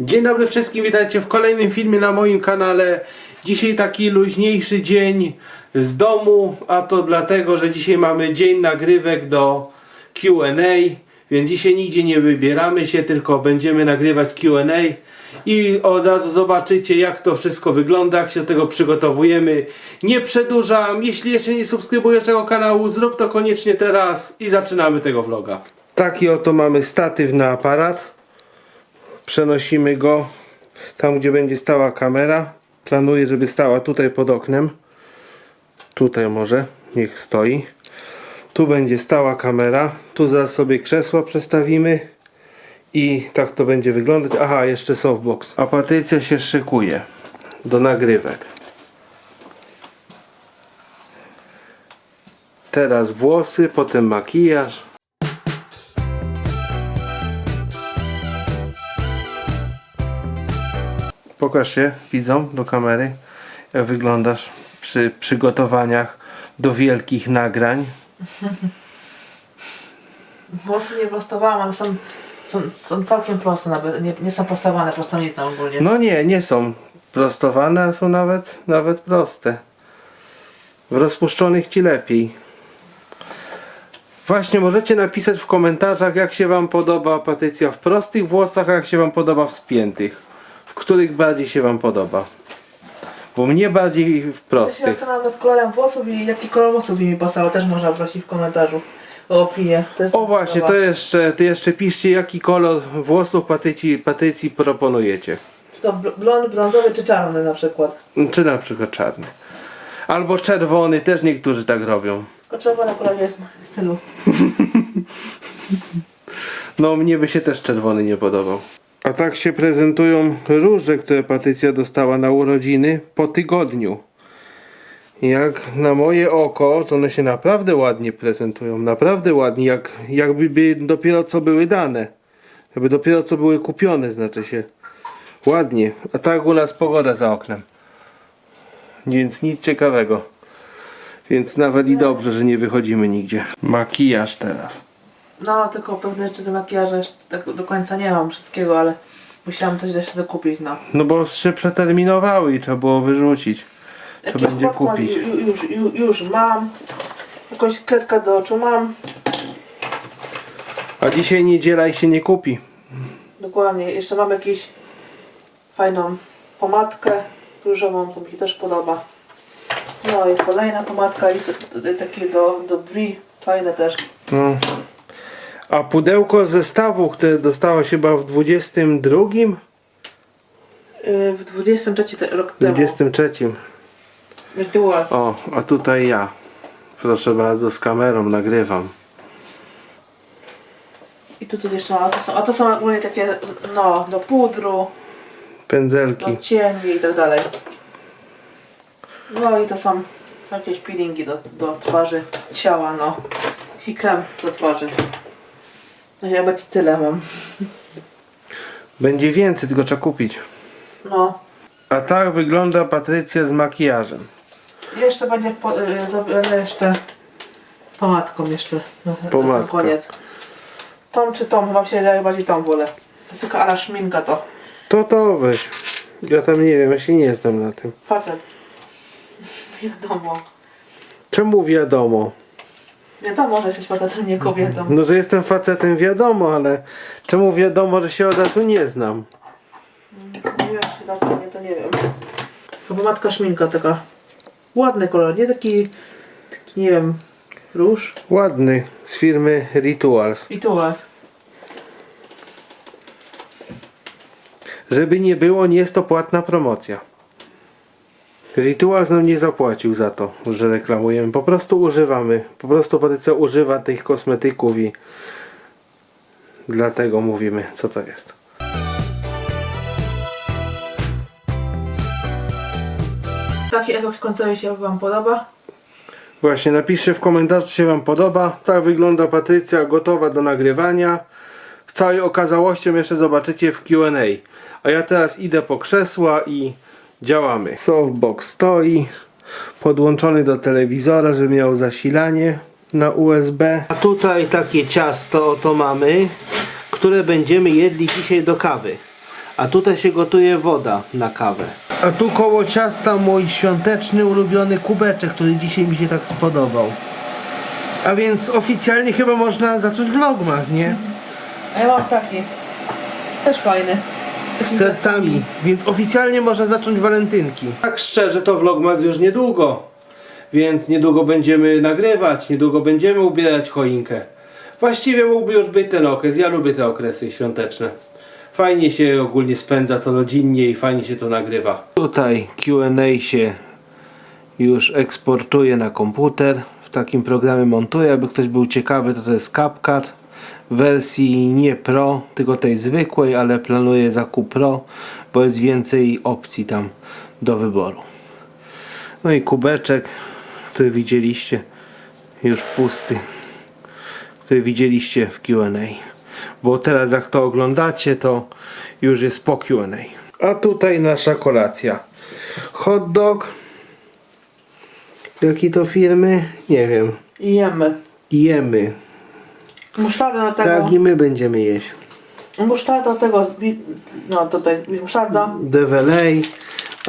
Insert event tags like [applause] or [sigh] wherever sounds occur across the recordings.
Dzień dobry wszystkim, witajcie w kolejnym filmie na moim kanale. Dzisiaj taki luźniejszy dzień z domu, a to dlatego, że dzisiaj mamy dzień nagrywek do Q&A, więc dzisiaj nigdzie nie wybieramy się, tylko będziemy nagrywać Q&A i od razu zobaczycie jak to wszystko wygląda, jak się do tego przygotowujemy. Nie przedłużam, jeśli jeszcze nie subskrybujesz tego kanału, zrób to koniecznie teraz i zaczynamy tego vloga. Taki oto mamy statyw na aparat przenosimy go tam, gdzie będzie stała kamera. Planuję, żeby stała tutaj pod oknem. Tutaj może, niech stoi. Tu będzie stała kamera. Tu zaraz sobie krzesła przestawimy. I tak to będzie wyglądać. Aha, jeszcze softbox. A Patrycja się szykuje do nagrywek. Teraz włosy, potem makijaż. Pokaż się widzom do kamery, jak wyglądasz przy przygotowaniach do wielkich nagrań. Włosy nie prostowałam, ale są, są, są całkiem proste nawet, nie, nie są prostowane prostownicą ogólnie. No nie, nie są prostowane, a są nawet, nawet proste. W rozpuszczonych ci lepiej. Właśnie możecie napisać w komentarzach, jak się Wam podoba Patrycja w prostych włosach, a jak się Wam podoba w spiętych. Których bardziej się Wam podoba. Bo mnie bardziej w Ja się prostych. zastanawiam nad kolorem włosów i jaki kolor włosów by mi pasował, też można prosić w komentarzu o opinię. To jest O właśnie, to jeszcze, ty jeszcze piszcie jaki kolor włosów Patrycji, Patrycji proponujecie. Czy to bl- blond, brązowy czy czarny na przykład. Czy na przykład czarny. Albo czerwony, też niektórzy tak robią. Tylko czerwony kolor jest w stylu. [laughs] No mnie by się też czerwony nie podobał. A tak się prezentują róże, które Patrycja dostała na urodziny po tygodniu. Jak na moje oko, to one się naprawdę ładnie prezentują. Naprawdę ładnie, jak, jakby by dopiero co były dane. Jakby dopiero co były kupione, znaczy się. Ładnie. A tak u nas pogoda za oknem. Więc nic ciekawego. Więc nawet i dobrze, że nie wychodzimy nigdzie. Makijaż teraz. No, tylko pewne rzeczy do makijażu jeszcze tak do końca nie mam wszystkiego, ale musiałam coś jeszcze dokupić, no. No bo się przeterminowały i trzeba było wyrzucić. Jaki będzie podkład kupić. ju- ju- Już, już, już mam. Jakąś kredkę do oczu mam. A dzisiaj niedziela i się nie kupi. Dokładnie, jeszcze mam jakąś fajną pomadkę różową, to mi się też podoba. No i kolejna pomadka i to, takie do, do fajne też. No. A pudełko zestawu, które dostała się chyba w 22, Yy, w 23 te, rok temu. 23. Rituals. O, a tutaj ja. Proszę bardzo, z kamerą nagrywam. I tu, tu jeszcze a to są, a to są ogólnie takie, no, do pudru, Pędzelki. do cieni i tak dalej. No i to są jakieś peelingi do, do twarzy, ciała, no. I krem do twarzy. No ja będzie tyle mam. Będzie więcej, tylko trzeba kupić. No. A tak wygląda Patrycja z makijażem. Jeszcze będzie po, y, jeszcze pomadką jeszcze. No, na Pomadka. Koniec. Tom czy Tom? Wam się wydaje bardziej Tom wolę. To jest tylko ala szminka to. To to weź. Ja tam nie wiem, ja się nie znam na tym. Facet. Wiadomo. Czemu wiadomo? Wiadomo, że jesteś facetem, nie kobietą. No, że jestem facetem wiadomo, ale czemu wiadomo, że się od razu nie znam? Nie wiem, czy znaczy, nie, to nie wiem. To pomadka szminka taka. Ładny kolor, nie taki, taki nie wiem, róż. Ładny, z firmy Rituals. I tu ładny. Żeby nie było, nie jest to płatna promocja. Rituals nam nie zapłacił za to, że reklamujemy. Po prostu używamy. Po prostu Patrycja używa tych kosmetyków i dlatego mówimy, co to jest. Taki efekt końcowy się Wam podoba? Właśnie, napiszcie w komentarzu, czy się Wam podoba. Tak wygląda Patrycja gotowa do nagrywania. W całej okazałością jeszcze zobaczycie w Q&A. A ja teraz idę po krzesła i działamy. Softbox stoi, podłączony do telewizora, żeby miał zasilanie na USB. A tutaj takie ciasto oto mamy, które będziemy jedli dzisiaj do kawy. A tutaj się gotuje woda na kawę. A tu koło ciasta mój świąteczny ulubiony kubeczek, który dzisiaj mi się tak spodobał. A więc oficjalnie chyba można zacząć vlogmas, nie? Ja mam taki. Też fajny. Z sercami, więc oficjalnie można zacząć walentynki. Tak szczerze to vlogmas już niedługo. Więc niedługo będziemy nagrywać, niedługo będziemy ubierać choinkę. Właściwie mógłby już być ten okres. Ja lubię te okresy świąteczne. Fajnie się ogólnie spędza to rodzinnie i fajnie się to nagrywa. Tutaj Q&A się już eksportuje na komputer. W takim programie montuję. Jakby ktoś był ciekawy, to to jest CapCut wersji nie Pro, tylko tej zwykłej, ale planuję zakup Pro, bo jest więcej opcji tam do wyboru. No i kubeczek, który widzieliście, już pusty, który widzieliście w Q&A. Bo teraz jak to oglądacie, to już jest po Q&A. A tutaj nasza kolacja. Hot dog. Jakiej to firmy? Nie wiem. Jemy. Jemy. Musztarda do tego. Tak i my będziemy jeść. Musztarda do tego. Zbi... No tutaj musztarda. Develej,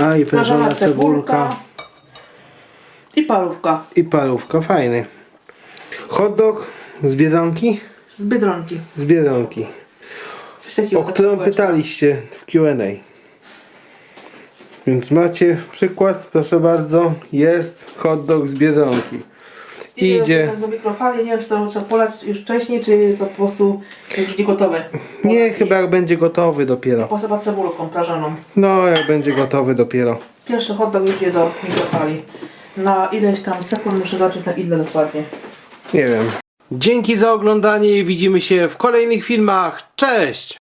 a i Prażona cebulka cebulka. I parówka. i parówka. Fajny. Hot dog z Biedronki? Z Biedronki. Z Biedronki. O którą pytaliście w Q&A. Więc macie przykład, proszę bardzo, jest hot dog z Biedronki. Idzie. Do mikrofali, nie wiem czy to trzeba polać już wcześniej, czy to po prostu nie gotowe. Nie, chyba jak będzie gotowy dopiero. Posypać cebulką prażoną. No, jak będzie gotowy dopiero. Pierwszy hot dog idzie do mikrofali. Na ileś tam sekund muszę zobaczyć na ile dokładnie. Nie wiem. Dzięki za oglądanie i widzimy się w kolejnych filmach. Cześć!